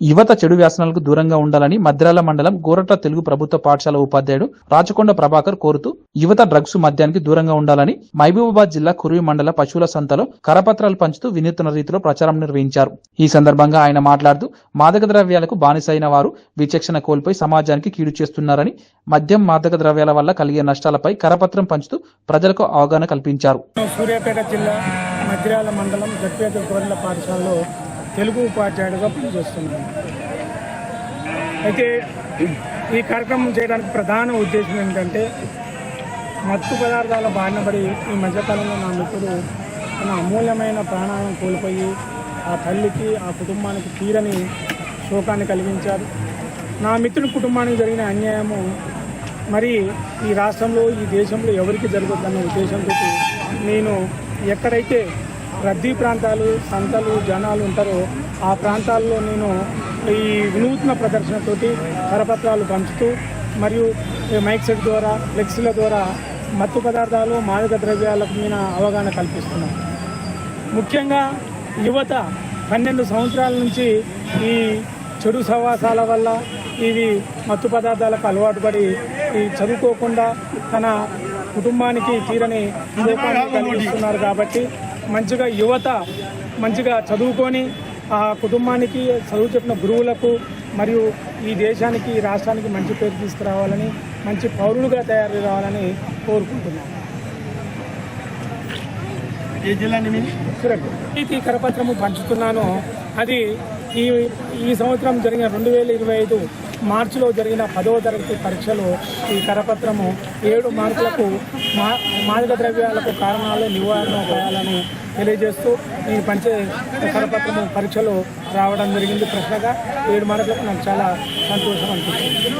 యువత చెడు వ్యాసనాలకు దూరంగా ఉండాలని మద్రాల మండలం గోరట్ల తెలుగు ప్రభుత్వ పాఠశాల ఉపాధ్యాయుడు రాచకొండ ప్రభాకర్ కోరుతూ యువత డ్రగ్స్ మద్యానికి దూరంగా ఉండాలని మహబూబాబాద్ జిల్లా కురువి మండల పశువుల సంతలో కరపత్రాలు పంచుతూ వినూత్న రీతిలో ప్రచారం నిర్వహించారు. ఈ సందర్భంగా ఆయన మాట్లాడుతూ మాదక ద్రవ్యాలకు బానిసైన వారు విచక్షణ కోల్పోయి సమాజానికి కీడు చేస్తున్నారని మద్యం మాదక ద్రవ్యాల వల్ల కలిగే నష్టాలపై కరపత్రం పంచుతూ ప్రజలకు అవగాహన కల్పించారు. సూర్యాపేట జిల్లా మద్రాల మండలం జడ్పేట పాఠశాలలో తెలుగు ఉపాధ్యాయుడిగా పనిచేస్తున్నాను. అయితే ఈ కార్యక్రమం చేయడానికి ప్రధాన ఉద్దేశం ఏంటంటే మత్తు పదార్థాల బారిన పడి ఈ మధ్యకాలంలో నా మిత్రుడు తన అమూల్యమైన ప్రాణాలను కోల్పోయి ఆ తల్లికి ఆ కుటుంబానికి తీరని శోకాన్ని కలిగించారు నా మిత్రుడి కుటుంబానికి జరిగిన అన్యాయము మరి ఈ రాష్ట్రంలో ఈ దేశంలో ఎవరికి జరగద్దన్న ఉద్దేశంతో నేను ఎక్కడైతే రద్దీ ప్రాంతాలు సంతలు జనాలు ఉంటారో ఆ ప్రాంతాల్లో నేను ఈ వినూత్న ప్రదర్శనతోటి కరపత్రాలు పంచుతూ మరియు మైక్ సెట్ ద్వారా ఫ్లెక్సీల ద్వారా మత్తు పదార్థాలు మాదక ద్రవ్యాలకు మీద అవగాహన కల్పిస్తున్నాను. ముఖ్యంగా యువత పన్నెండు సంవత్సరాల నుంచి ఈ చెడు సహవాసాల వల్ల ఇవి మత్తు పదార్థాలకు అలవాటు పడి ఈ చదువుకోకుండా తన కుటుంబానికి తీరని కలిగిస్తున్నారు కాబట్టి మంచిగా యువత మంచిగా చదువుకొని ఆ కుటుంబానికి చదువు చెప్పిన గురువులకు మరియు ఈ దేశానికి ఈ రాష్ట్రానికి మంచి పేరు తీసుకురావాలని మంచి పౌరులుగా తయారు కావాలని కోరుకుంటున్నాను ఏ జిల్లా కరపత్రము పంచుతున్నాను. అది ఈ ఈ సంవత్సరం జరిగిన రెండు వేల ఇరవై ఐదు మార్చిలో జరిగిన పదవ తరగతి పరీక్షలో ఈ కరపత్రము ఏడు మార్కులకు మా మాదక ద్రవ్యాలకు కారణాలు నివారణ చేయాలని తెలియజేస్తూ ఈ పంచే కరపత్రము పరీక్షలో రావడం జరిగింది. ప్రశ్నగా ఏడు మార్కులకు నాకు చాలా సంతోషం అనిపించింది.